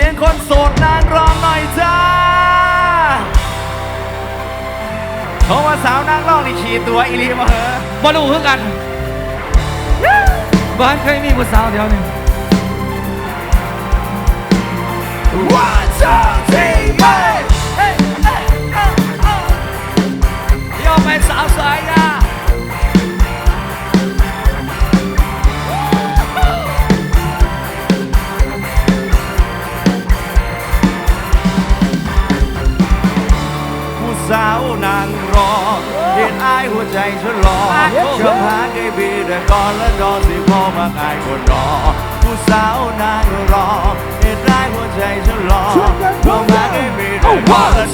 สียงคนโสดนางรองหน่อยจ้าเพรมาสาวนางรองนี่ขี่ตัวอีลีมาเหอะบ่รู้คือกันบ้านเคยมีผู้สาวเดียวนี่ง One, two, three, four. Hey, hey, oh, oh. You're my south side. สาวนางรอเห็นอายหัวใจฉันรอชอบหาไกบีแต่ก่อนและดอนสิพ่อมาอายคนรอผู้สาวนางรอเห็นอายหัวใจฉันรอชอบหาไกบีแต่ก่อนและ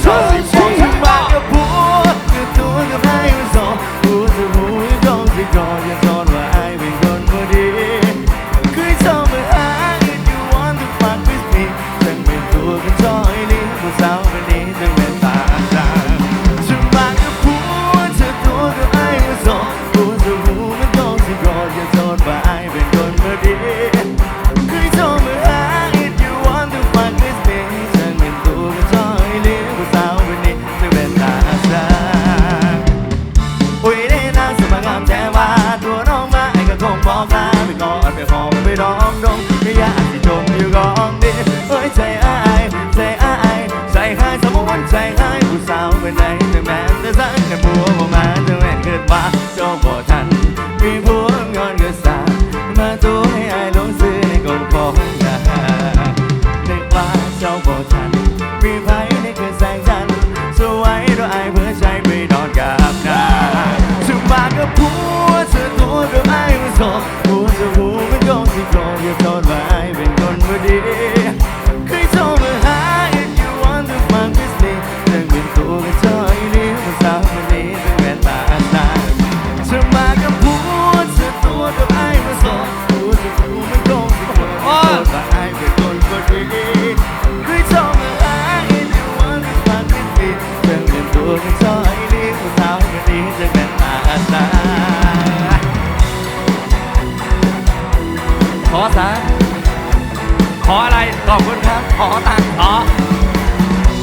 ขออะไรขอบคุณครับ ขอตังค์ออ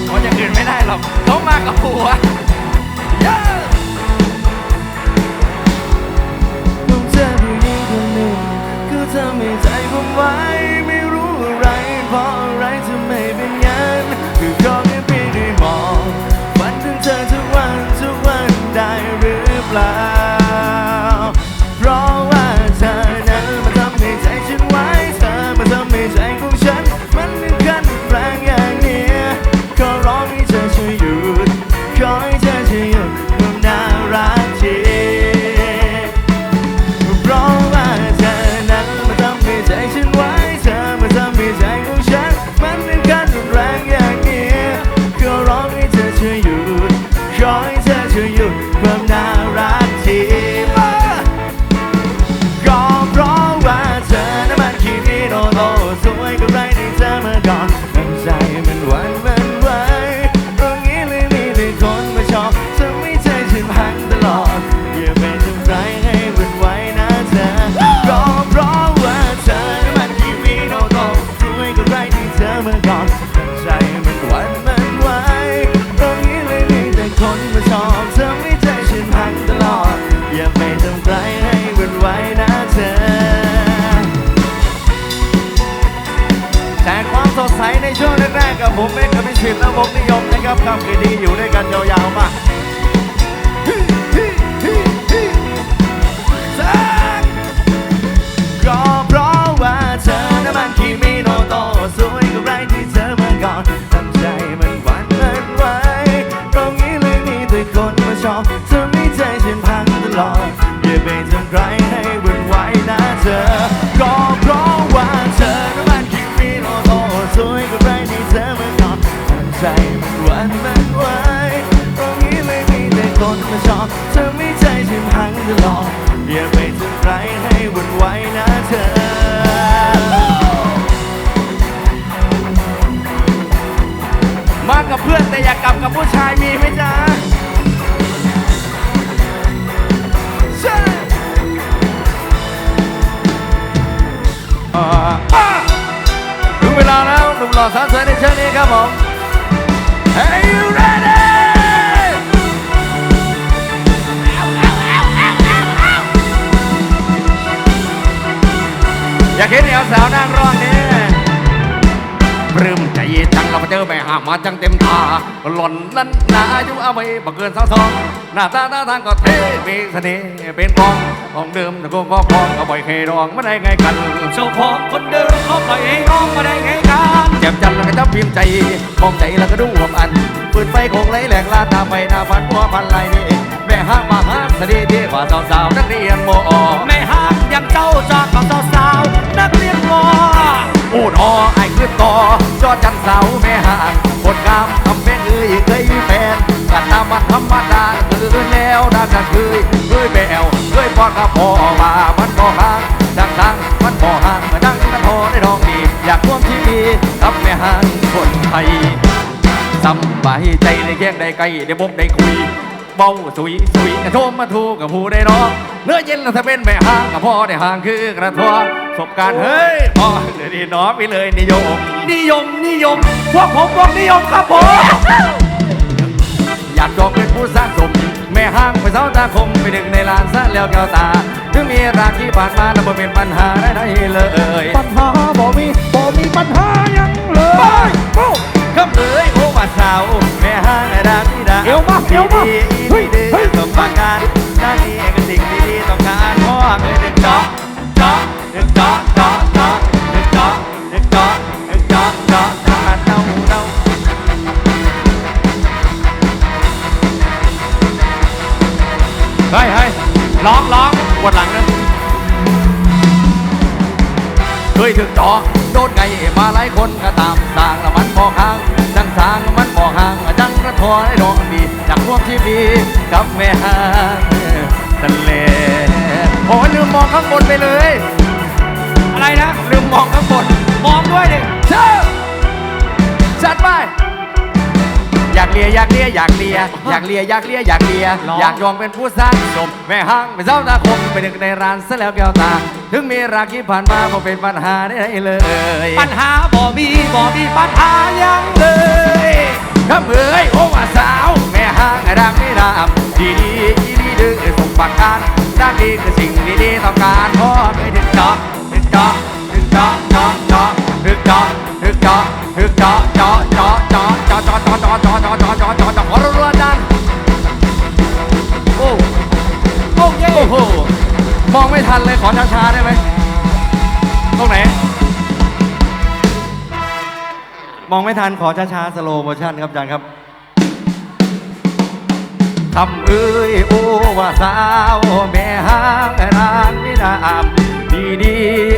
ขออย่างอื่นไม่ได้หรอกต้องมากับผัวเย้ต้องเจอผู้หญิงคนหนึ่งก็ทำให้ใจผมไว้ สดใสในช่วงแรกๆกับผมเองกับพิชิตและผมนิยมนะครับคำคืนดีอยู่ด้วยกันยาวๆมาก็เพราะว่าเธอน้นมันคมิโนโตสวยกว่าไรที่เธอมาก่อนทำใจมันหวั่นมันไวตรงนี้เลยมีแต่คนมาชอบทำให้ใจฉันพังตลอด ลอกอย่าไปทำร้ายให้วุ่นวายนะเธอมากับเพื่อนแต่อยากกลับกับผู้ชายมีไหมจ๊ะถึงเวลาแล้วหนุ่มหล่อสาวสวยในเช้านี้ครับผม Hey you ready อยากเห็นแนวสาวนั่งร้องนี่ปลื้มใจจังเราไปเจอแม่ห้ามมาจังเต็มตาหล่นนั้นนาอายุเอาไว้บังเกินสาวทอง หน้าตาหน้าทางก็เท่มีเสน่ห์เป็นกองของเดิมแต่ก็ก็พองก็บ่อยเคยรองไม่ได้ไงกันเจ้าของคนเดิมเขาปล่อยให้น้องมาได้ไงกันเจ็บจันแล้วก็จับพิมพ์ใจมองใจแล้วก็ดูหวมอันปืนไฟคงไหลแหลกลาตาไปหน้าฟันพัวพันไหลนี่แม่ห้างมาหาสดีที่กว่าสาวๆนักเรียนโมอไม่ห่างย่างเจ้าจอกกับสาว อูดอไอ้คือต่อจอจันเสาแม่ห่างคนงามทำเป็นเอ้ยเคยมีแฟนกันตามันธรรมดาคือแล้วดังกันเคยเคยแบวเคยปอนกับพอว่ามันก็ห่างดังดังมันพอห่างดังกันพอได้ดองดีอยากร่วมที่ดีกับแม่ห่างคนไทยสำบายใจได้แย่งได้ไกลได้พบได้คุย เบาสุยสุยกระโทมมาทูกับผู้ได้น้องเนื้อเย็นแล้วถ้าเป็นแม่ห้างกับพ่อได้ห่างคือกระทัวสบการณ์เฮ้ยพ่อเดี๋ยวนี้น้องไปเลยนิยม นิยมนิยมพวกผมพวกนิยมครับผมอยากจองเป็นผู้สร้างสมแม่ห้างไปเสาตาคมไปดึงในลานซะแล้วแก้วตาถึงมีราที่ผ่านมาแล้วบ่เป็นปัญหาได้ได้เลยปัญหาบ่มีบ่มีปัญหายังเลยโอ้คำเอ้ยโอ้ว่าสาวแม่ห้างดังนี่ดังเอวมาเอวมาดีเฮ้ยดีเฮ้ย สมประการนั่นนี่ก็สิ่งดีๆต้องการพ่อเคยดึงจาะเจาะดึงจาะเจาะเจาะดึงเจาะดึงเจาะดึงจาะเจาะเจาะมันเน่าเน่าเฮ้ยเฮ้ยร้องร้องปวดหลังนะเคยถึงจอโดนไงมาหลายคนก็ตามสร้างแล้วมันพอค้างจังสางมันพอห่างจังกระทอให้ดอกดี จากพวกที่มีกับแม่ห้างทะเลโอ้ยลืมมองข้างบนไปเลย อะไรนะ ลืมมองข้างบน มองด้วยดิเชิญจัดไปอยากเลียอยากเลียอยากเลียอยากเลียอยากเลียอยากเลียอยากยองเป็นผู้สร้างสมแม่ห้างเป็นเจ้าตาคมเป็นหนึ่งในร้านซะแล้วแก้วตา ถึงมีราคีผ่านมาบ่เป็นปัญหาได้เลย ปัญหาบ่มีบ่มีปัญหายังเลยข้าเอ๋ยโอ้ว่าสาว อ้างดังไม่ดามดีดีดีดีดึงส่งปากการดังดีคือสิ่งดีๆต้องการพอไปถึงจาะถึงจาะถึงจาะเจาะเจาะถึงจาะถึงจาะถึงเจาะเจาะเจาะเจาะเจาะเจาะเจาะเจาะเจาะเจาะเจาะเจาะเจาะเจาะขอรัวๆดังโอ้โอ้เย่โอ้โหมองไม่ทันเลยขอช้าๆได้ไหมตรงไหนมองไม่ทันขอช้าๆสโลโมชั่นครับอาจารย์ครับ คำเอ้ยโอ้ว่าสาวแม่ห้างนางนี่นามดีดี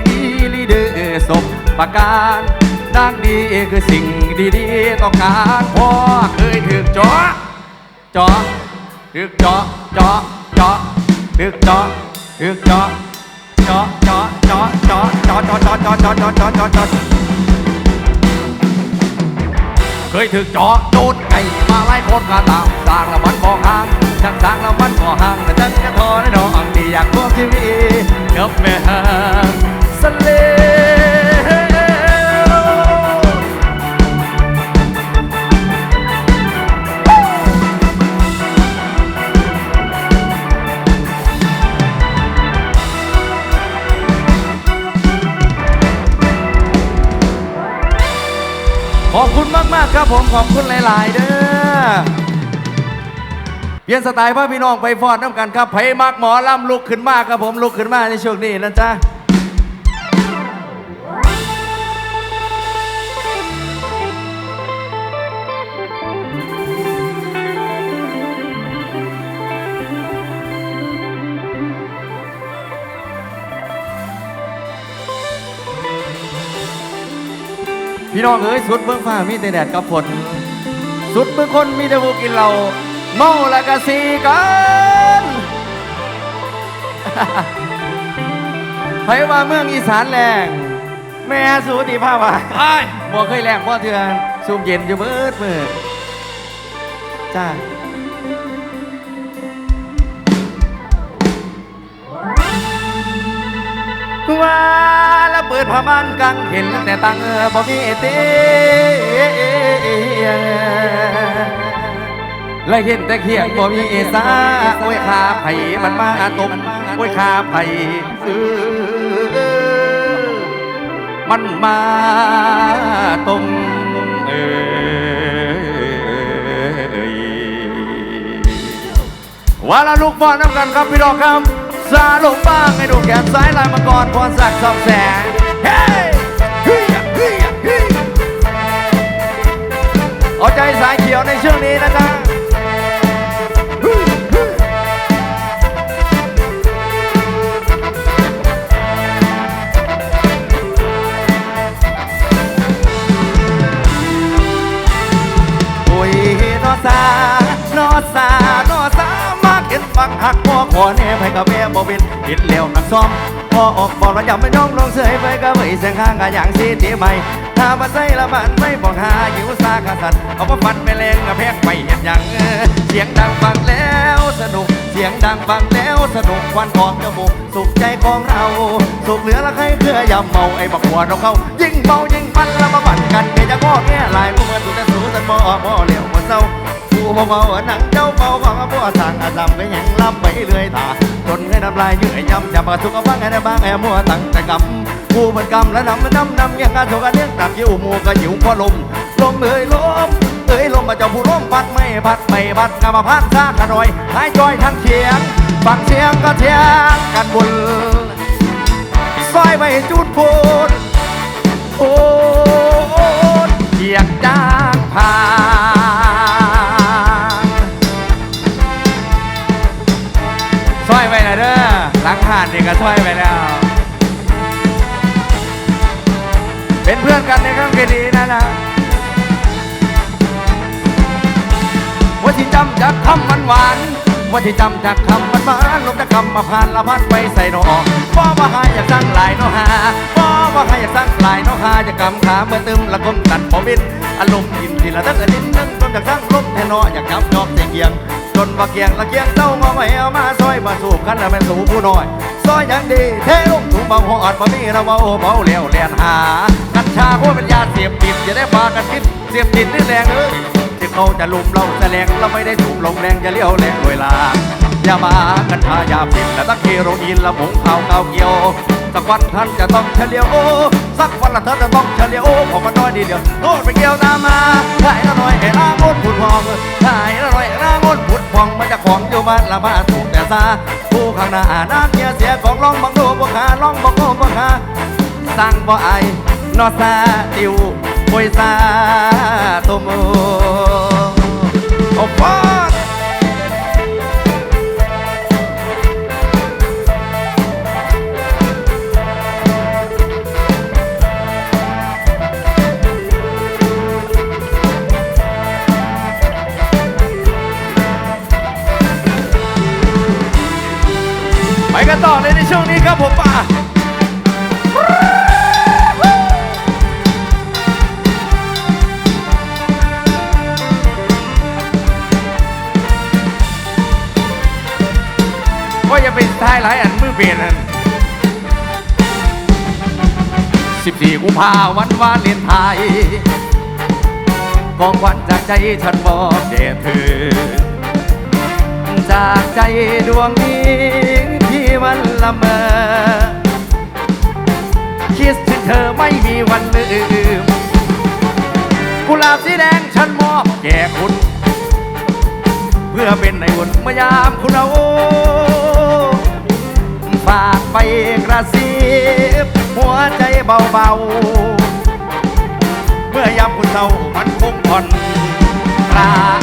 อีลีเดอสบประการนางดีคือสิ่งดีๆต้องการพ่อเคยถึกจอจอถึกจอจอจอถึกจอถึกจอจอจอจอจอจอจอจอจอจอจอจอจอจอ เคยถึกเจาะโดนไก่มาไล่คนกระตามสร้างแล้วมันพอห่างช่างสร้างแล้วมันก็ห่างแต่ฉันก็ทอได้ดอกดีอยากร่วมชีวิตกับแม่ห่างสเล ผมขอบคุณหลาย ๆ เด้อเปลี่ยนสไตล์พ่อพี่น้องไปฟอดน้ำกันครับไผมักหมอลำลุกขึ้นมากครับผมลุกขึ้นมาในช่วงนี้นะจ๊ะ พี่น้องเอ้ยสุดเบื้องฟ้ามีแต่แดดกับฝนสุดเบื้องคนมีแต่ผู้กินเหล้าเมาและกะสีกันไผว่าเมืองอีสานแรงแม่สูติภาพว่าไอ้บ่เคยแรงพ่อเถื่อนซุ่มเย็นอยู่เบิดมือจ้า ว่าละเปิดผ้าม่านกังเห็นแต่ตังบ่มีเตียงเลยเห็นแต่เขียงบ่มีเอซาโอ้ยขาไผ่มันมาตมโอ้ยขาไผ่เออมันมาตมเออว่าละลูกบอลน้ำกันครับพี่น้องครับ ซาลงบ้างให้ดูแขนซ้ายลายมังกรพรศักดิ์สองแสงเฮ้ยเฮ้ยฮ้ยฮ้ยเอาใจสายเขียวในช่วงนี้นะครับเฮ้ยฮ้ยโอ้ยนอสานอสา พ่อขอเนี่ยไปกับแม่บ่เป็นผิดเลี้ยวนักซ้อมพอออกบอกระยำไม่น้องลงเสยไปก็ไม่เสียงข้างกันอย่างสีตีใหม่ถ้ามาใส่ละมันไม่บอกหาหิวซากสัตว์เอามาฟันไปแรงกับแพกไปเห็นอย่างเสียงดังฟังแล้วสนุก เสียงดังฟังแล้วสนุกควันออกจมูกสุขใจของเรา สุขเหลือละใครเครือยำเมาไอ้บักหัวเราเข้า ยิ่งเมายิ่งมันละมาบันกันแกจะงอแง่ลายพวกมันสุดแต่สูสันบ่อบ่เหลียวบ่เศร้า ผู้เมาหนังเจ้าเมาของผู้สั่งอาจำก็ยังลำไปเรื่อยตาจนให้น้ำลายเยื่อยย้ำจะมาทุกข์บ้างไงได้บ้างไอ้มัวตั้งแต่กำผู้มันกำและนำนนำนำยังงานโกันเลี้ยตับยิ้วหมูก็หิวพอลมลมเอ่ยลมเอ่ยลมมาเจ้าผู้ร่มพัดไม่พัดไม่พัดกามาพัดซากขน่อยหายจอยทั้งเทียงฟังเสียงก็เทียงกันบุญซอยไม่จุดพูนโอ้เกียกจ้างผ่า ลังผ่านนี่ก็ซอยไปแล้ว เป็นเพื่อนกันในครั้งคดีนะนะว่าที่จำจากคำมันหวานว่าที่จำจากคำมันหวานลมจากคำมาผ่านละพัดไปใส่หนอพ่อว่าหาอยากสร้างหลายนอหาพ่อว่าหาอยากสร้างหลายนอหาจะกำขาเมื่อตึมละกมตัดพอบิน อารมณ์กินทีละตั้งแต่ดินนั่งต้นจากสร้งลมแทนออยากจับจอบเสียเกียง จนว่าเกียงละเกียงเต้ามาไม่เอามาซอยมาสูบกันล้วเป็นสูผู้น้อยซอยอย่างดีเทลงถุงเบาหอดมามีเราเบาเบาเลี้ยวเลียนหากัญชาว่าเป็นยาเสียบติดอย่าได้พากันคิดเสียบติดนี่แรงเอ้ยที่เขาจะลุมเราแสลงเราไม่ได้ถูกลงแรงจะเลี้ยวแรงโดยลาอย่ามากัญชายาปิดและตั้งเฮโรอีนละหมงเผาเกาเกี่ยว สักวันท่านจะต้องเฉลียวโอ้สักวันละท่านจะต้องเฉลียวโอ้ผมมันน้อยดีเดียวโทษไปเกี่ยวตามมาถ่ายละหน่อยไอ้ลางดผุดพองถ่ายละหน่อยไอ้ลางดผุดพองมันจะของอยู่บ้านละมานถูกแต่ซาผู้ข้างหน้าน้ำเกียเสียของร้องบังดูบังหาร้องบังโง่บังหาสั่งบ่ไอายนอซาติวโอยซาโตโมโอ้ปอ กันต่อเลยในช่วงนี้ครับผมป่าว่าจะเป็นท้ายหลายอันมือเปลี่ยนอัน14กุมภาวันวาเลนไทน์ของขวัญจากใจฉันบอกแด่เธอ จากใจดวงนี้ีวันละเมอคิดถึงเธอไม่มีวันลืมกุหลาบสีแดงฉันมอบแก่คุณ เพื่อเป็นในอุ่นเมื่อยามคุณเอาฝากไปกระซิบหัวใจเบาๆ เมื่อยามคุณเศร้ามันคงผ่อนคลา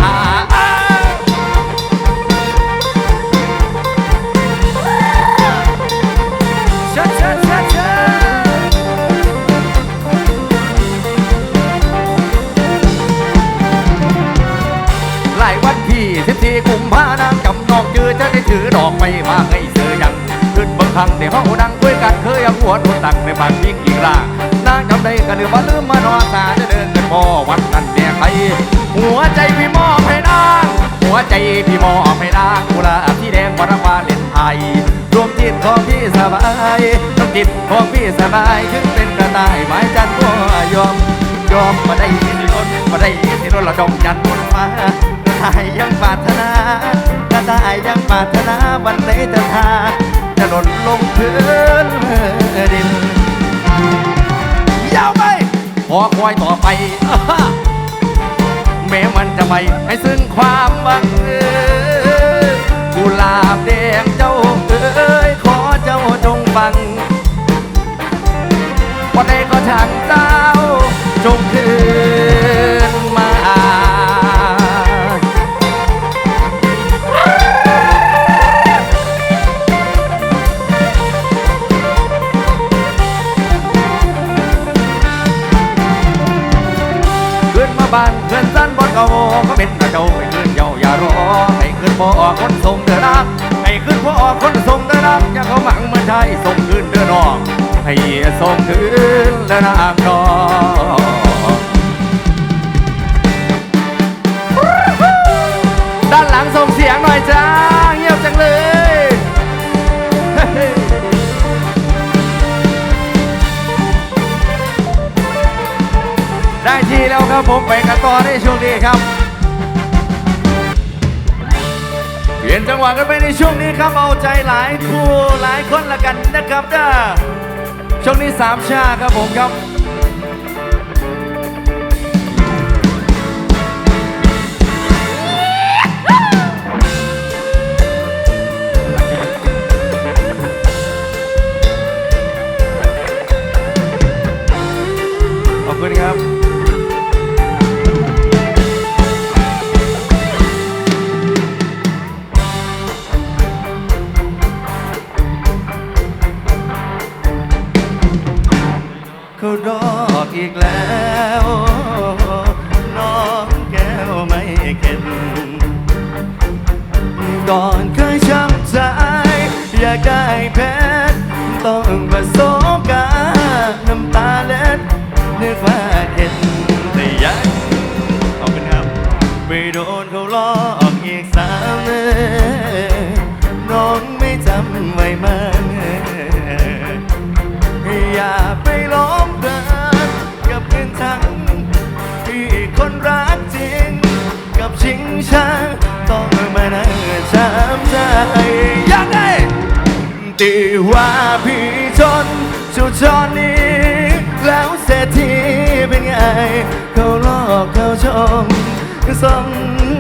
รั้งในห้องดังด้วยกันเคยเอาหัวโดนตักในบางยิ่งอีกลานางจำได้กันหรือว่าลืมมานอนตาจะเดินกันพอวันนั้นแม่ใครหัวใจพี่มอบให้นางหัวใจพี่มอบให้นางกุหลาบที่แดงวรวาเล่นไทยรวมจิตของพี่สบายน้จิตของพี่สบายถึงเป็นกระต่ายไม้จันทร์ก็ยอมยอมมาได้สิรถมาได้สิรถเราดองยันบนฟ้ากระต่ายยังปรารถนากระต่ายยังปรารถนาวันไหนจะทา จะหล่นลงพื้นดินยาวไปพอคอยต่อไป แม้มันจะไม่ให้ซึ่งความบังเอิญกุหลาบแดงเจ้าเอ๋ยขอเจ้าจงฟังวันใดก็ช่างเจ้าจ เป็นกระเจ้าไปขึ้นเยาอย่ารอให้ขึ้นบ่ออกคนส่งเดินรักให้ขึ้นบ่ออกคนส่งเดินรักอย่าเขาหมังมาใช้ส่งคืนเดินนอกให้ส่งคืนเดินนางนอกด้านหลังส่งเสียงหน่อยจ้าเงียบจังเลยได้ทีแล้วครับผมไปกันต่อในช่วงนี้ครับ ลี่ยนจังหวะกันไปในช่วงนี้ครับเอาใจหลายคู่หลายคนละกันนะครับเด้อช่วงนี้สามชาครับผมครับ ยังไงตีว่าพี่จนชุดจอนนี้ แล้วเศรษฐีเป็นไง เขาหลอกเขาชมสม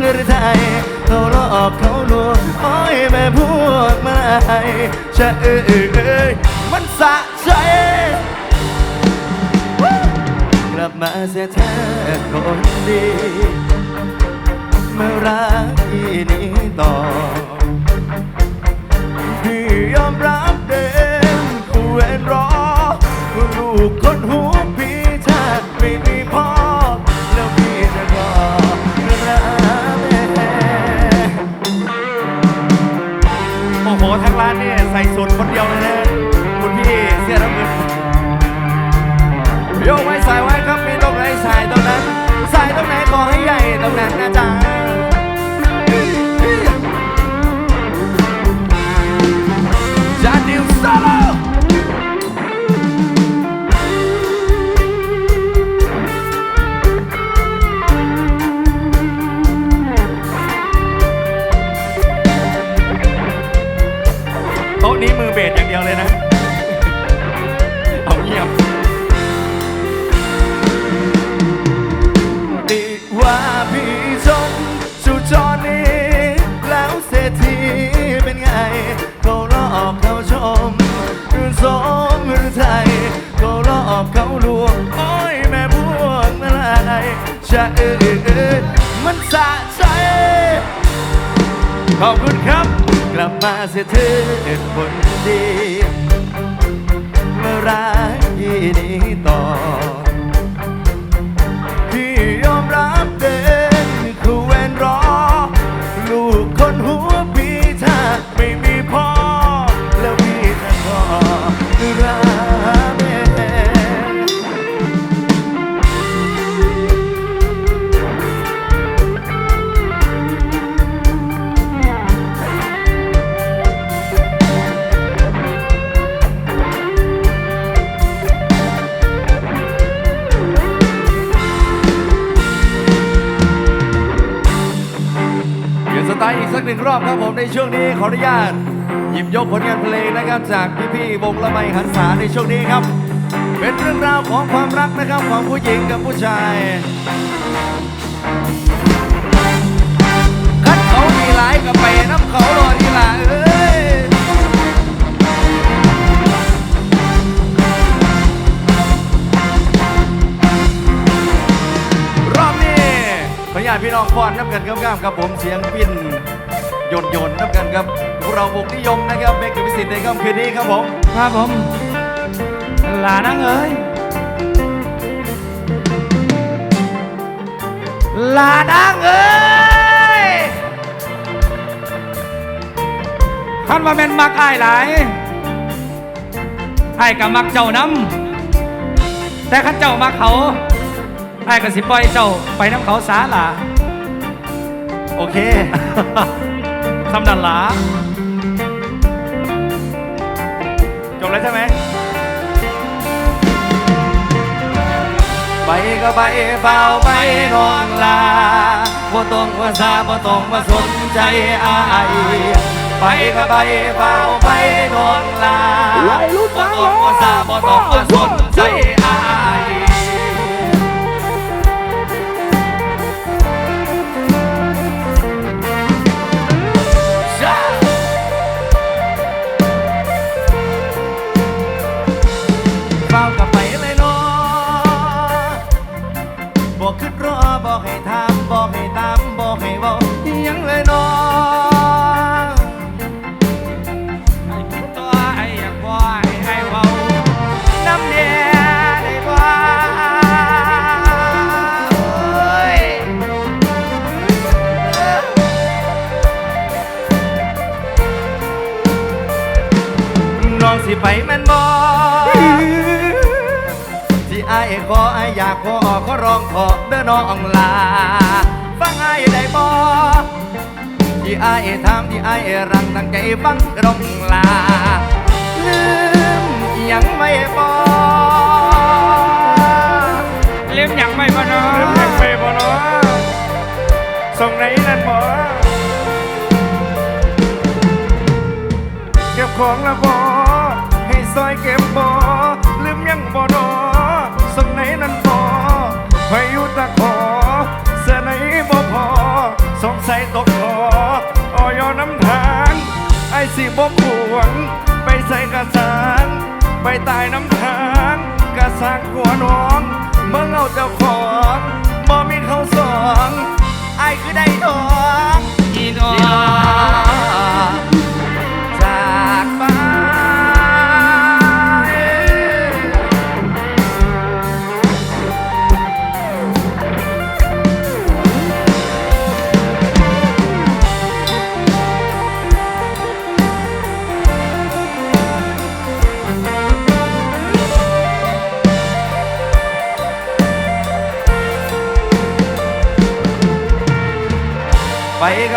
หรือไทยเขาหลอกเขาลวงโอ้ยแม่พวกมาไยจะเอ้ยเอ้ยมันสะใจกลับมาเสียแท้คนดีเมื่อรักที่นี้ต่อ พี่ยอมรับเดินคู่เวนรอลูกคนหูพี่ถ้าไม่มีพ่อแล้วพี่จะรอรักแม่โอ้โหทางร้านนี่ใส่สุดคนเดียวเลยนะคุณพี่เสื้อน้ำเงินโยกไว้ใส่ไว้ครับมีตรงไหนใส่ตรงนั้นใส่ตรงไหนขอให้ใหญ่ตรงนั้นนะจ๊ะ ย่างเดียวเลยนะ เอาเงียบติว่าพี่จนสู่จอนี้ แล้วเศรษฐีเป็นไงเขาหลอกเขาชมหรือสมหรือไทยเขาหลอกเขาลวงโอ้ยแม่พวกอะไรจะเอ้ยเอ้ยมันสะใจขอบคุณครับ มาเสียเถิดคนดีเมื่อรักที่นี้ต่อ อีกสักหนึ่งรอบครับผมในช่วงนี้ขออนุญาต หยิบยกผลงานเพลงนะครับจากพี่ๆวงละไมหันษาในช่วงนี้ครับ เป็นเรื่องราวของความรักนะครับของผู้หญิงกับผู้ชายคัดเขาดีหลายกับไปน้ำเขารอดีหละาตพี่น้องฟอนน้ำกันครับครับผมเสียงปิ้นโยนโยนน้ำกันครับพวกเราวงนิยมนะครับเมกกับพิสิทธิ์ในค่ำคืนนี้ครับผมครับผมหลานังเอ้ยหลานังเอ้ยคันว่าแม่นมักอ้ายหลายอ้ายก็มักเจ้าน้ำแต่คันเจ้ามักเขา อ้ายก็สิปล่อยเจ้าไปน้ำเขาสาหล่ะโอเคคำดันหลาจบแล้วใช่ไหมไปก็ไปเฝ้าไปนองลาบ่ต้องว่าซาบ่ต้องมาสนใจอายไปก็ไปเฝ้าไปนองลาบ่ต้องว่าซาบ่ต้องมาสนใจอาย ลา ลืมยังไม่บอลืมยังไม่บอเนาะเริ่มยังไปบ่เนาะส่งไหนนั่นบอเก็บของละบอให้ซอยเก็บบ่ สิบ่ขวง ไปใส่กระสังไปตายน้ำทางกระสังหัวน้องเมื่อเอาเจ้าของบ่มีเขาสองไอ้คือได้ทองอีดอง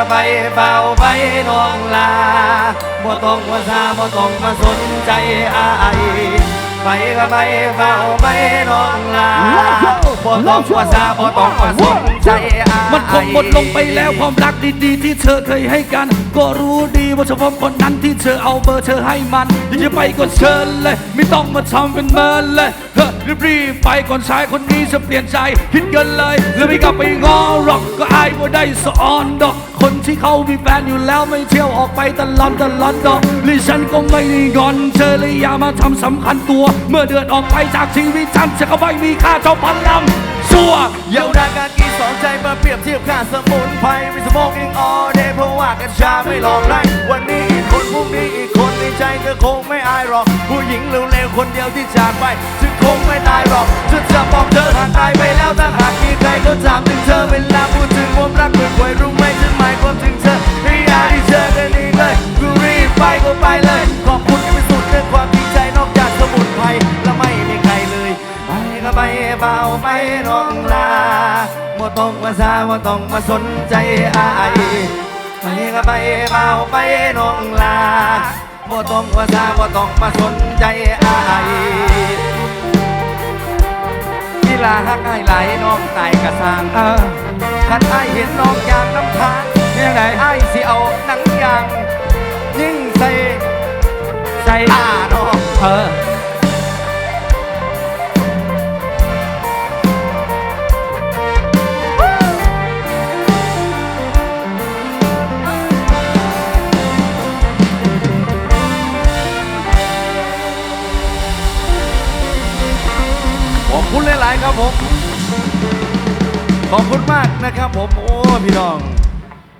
ก็ไปเบาไปน้องลาบ่ต้องมาซาบ่ต้องมาสนใจอายไปก็ไปเบาไปน้องลาบ่ต้องมาซาบ่ต้องมาสนใจอายมันคงหมดลงไปแล้วความรักดีๆ ที่เธอเคยให้กัน ก็รู้ดีว่าเฉพาะคนนั้นที่เธอเอาเบอร์เธอให้มันอยากจะไปก็เชิญเลย ไม่ต้องมาทำเป็นเมินเลยเฮ้ยรีบไปก่อนชายคนนี้จะเปลี่ยนใจคิดกันเลยแล้วไม่กลับไปง้อหรอกก็อายว่าได้สะออนดอกคนที่เขามีแฟนอยู่แล้วไม่เที่ยวออกไปตลอดตลอดดอกหรือฉันก็ไม่ได้งอนเธอเลยอย่ามาทำสำคัญตัว เมื่อเดือนออกไปจากชีวิตฉันจะก็ไม่มีค่าเท่าพันลำสัวเยาวดาการกีสองใจมาเปรียบเทียบค่าสมุนไพรมีสมองอิงออเดเพราะว่ากัญชาไม่หลอกได้วันนี้ พรุ่งนี้อีกคนในใจเธอคงไม่อายหรอก ผู้หญิงเร็วๆคนเดียวที่จากไปฉันคงไม่ตายหรอกฉันจะบอกเธอหากตายไปแล้วถ้าหากมีใครเขาถามถึงเธอเวลาพูดถึงความรักเมื่อควยรู้ไหมฉันหมายความถึงเธอไม่อยากให้เจอกันอีกเลยกูรีบไปก็ไปเลย ขอบคุณที่เป็นสุดเรื่องความจริงใจนอกจากสมุนไพรและไม่มีใครเลยไปก็ไปเบาไปน้องลาบ่ต้องมาซาบ่ต้องมาสนใจอาย ไปก็ไปเบาไปน้องลาบ่ต้องมาซาบ่ต้องมาสนใจอายกีฬาฮักอ้ายไหลน้องตายกระสร้างเออคันอ้ายเห็นน้องอย่างน้ำทางนี่ยังไงไอ้ายสิเอาหนังยางยิ่งใส่ใส่ตาเนาะเออ คุณหลาย ๆ ครับผม ขอบคุณมากนะครับผม โอ้ พี่น้อง